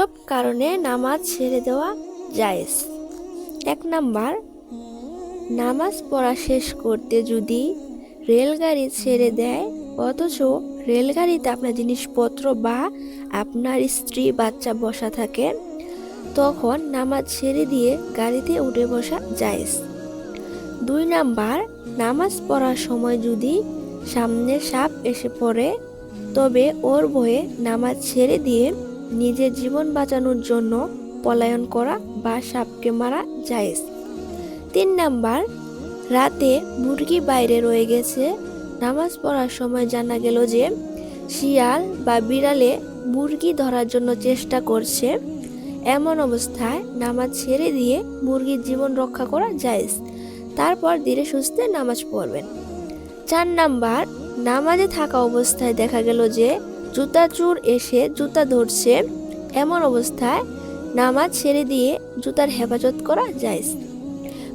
সব কারণে নামাজ ছেড়ে দেওয়া জায়েজ। এক নাম্বার, নামাজ পড়া শেষ করতে যদি রেলগাড়ি ছেড়ে দেয়, অথচ রেলগাড়িতে আপনার জিনিসপত্র বা আপনার স্ত্রী, বাচ্চা বসা থাকে, তখন নামাজ ছেড়ে দিয়ে গাড়িতে উঠে বসা জায়েজ। দুই নাম্বার, নামাজ পড়ার সময় যদি সামনে সাপ এসে পড়ে, তবে ওর ভয়ে নামাজ ছেড়ে দিয়ে নিজের জীবন বাঁচানোর জন্য পলায়ন করা বা সাপকে মারা জায়েজ। তিন নাম্বার, রাতে মুরগি বাইরে রয়ে গেছে। নামাজ পড়ার সময় জানা গেল যে, শিয়াল বা বিড়ালে মুরগি ধরার জন্য চেষ্টা করছে। এমন অবস্থায় নামাজ ছেড়ে দিয়ে মুরগির জীবন রক্ষা করা জায়েজ। তারপর ধীরে সুস্থে নামাজ পড়বেন। চার নাম্বার, নামাজে থাকা অবস্থায় দেখা গেল যে জুতা চুর এসে জুতা ধরছে। এমন অবস্থায় নামাজ ছেড়ে দিয়ে জুতার হেফাজত করা যায়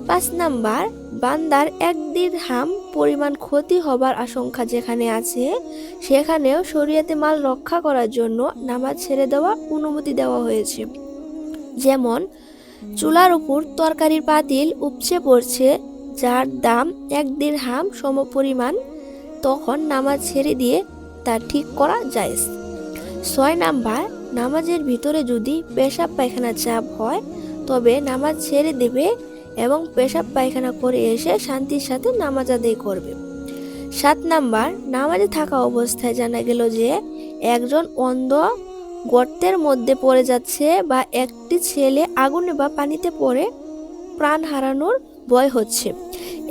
পাঁচ নাম্বার, বান্দার এক হাম পরিমাণ ক্ষতি হবার আশঙ্কা যেখানে আছে, সেখানেও শরীয়তে মাল রক্ষা করার জন্য নামাজ ছেড়ে দেওয়া অনুমতি দেওয়া হয়েছে। যেমন, চুলার উপর তরকারির পাতিল উপচে পড়ছে, যার দাম এক হাম সমপরিমাণ, তখন নামাজ ছেড়ে দিয়ে তা ঠিক করা যায় ছয় নাম্বার, নামাজের ভিতরে যদি পেশাব পায়খানা চাপ হয়, তবে নামাজ ছেড়ে দেবে এবং পেশাব পায়খানা করে এসে শান্তির সাথে নামাজ আদায় করবে। সাত নাম্বার, নামাজে থাকা অবস্থায় জানা গেল যে, একজন অন্ধ গর্তের মধ্যে পড়ে যাচ্ছে বা একটি ছেলে আগুনে বা পানিতে পড়ে প্রাণ হারানোর ভয় হচ্ছে।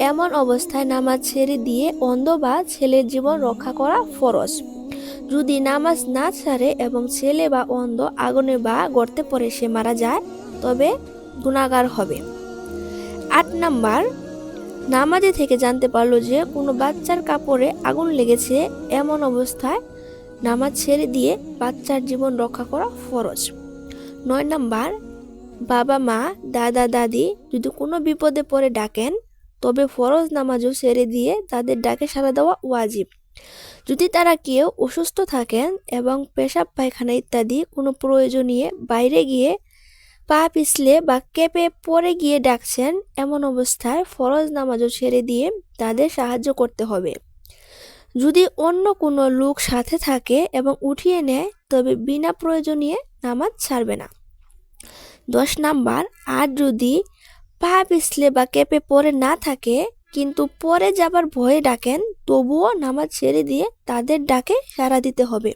এমন অবস্থায় নামাজ ছেড়ে দিয়ে অন্ধ বা ছেলের জীবন রক্ষা করা ফরজ। যদি নামাজ না ছাড়ে এবং ছেলে বা অন্ধ আগুনে বা গর্তে পড়ে সে মারা যায়, তবে গুণাগার হবে। আট নাম্বার, নামাজে থেকে জানতে পারল যে কোনো বাচ্চার কাপড়ে আগুন লেগেছে এমন অবস্থায় নামাজ ছেড়ে দিয়ে বাচ্চার জীবন রক্ষা করা ফরজ। নয় নাম্বার বাবা মা দাদা দাদি যদি কোনো বিপদে পড়ে ডাকেন তবে ফরজ নামাজও সেরে দিয়ে তাদের ডাকে সাড়া দেওয়া ওয়াজিব। যদি তারা কেউ অসুস্থ থাকেন এবং পেশাব, পায়খানা ইত্যাদি কোনো প্রয়োজনীয় বাইরে গিয়ে পা পিছলে বা কেঁপে পড়ে গিয়ে ডাকছেন, এমন অবস্থায় ফরজ নামাজও ছেড়ে দিয়ে তাদের সাহায্য করতে হবে। যদি অন্য কোনো লোক সাথে থাকে এবং উঠিয়ে নেয়, তবে বিনা প্রয়োজনীয় নামাজ ছাড়বে না। দশ নাম্বার, আর যদি পিছলে বা কেঁপে পড়ে না থাকে, কিন্তু পরে যাবার ভয়ে ডাকেন, তবুও নামাজ ছেড়ে দিয়ে তাদের ডাকে সাড়া দিতে হবে।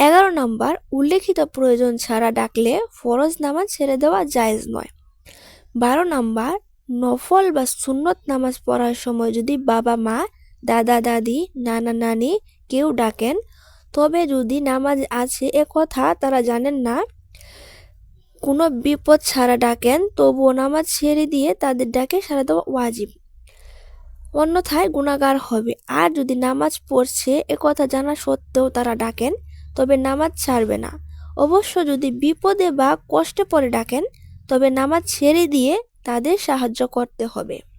এগারো নম্বর, উল্লেখিত প্রয়োজন ছাড়া ডাকলে ফরজ নামাজ ছেড়ে দেওয়া জায়েজ নয়। বারো নাম্বার, নফল বা সুন্নত নামাজ পড়ার সময় যদি বাবা, মা, দাদা, দাদি, নানা, নানি কেউ ডাকেন, তবে যদি নামাজ আছে এ কথা তারা জানেন না কোনো বিপদ ছাড়া ডাকেন, তবুও নামাজ ছেড়ে দিয়ে তাদের ডাকে সারা দেওয়া ওয়াজিব। অন্যথায় গুণাগার হবে। আর যদি নামাজ পড়ছে, এ কথা জানা সত্ত্বেও তারা ডাকেন, তবে নামাজ ছাড়বে না। অবশ্য যদি বিপদে বা কষ্টে পরে ডাকেন, তবে নামাজ ছেড়ে দিয়ে তাদের সাহায্য করতে হবে।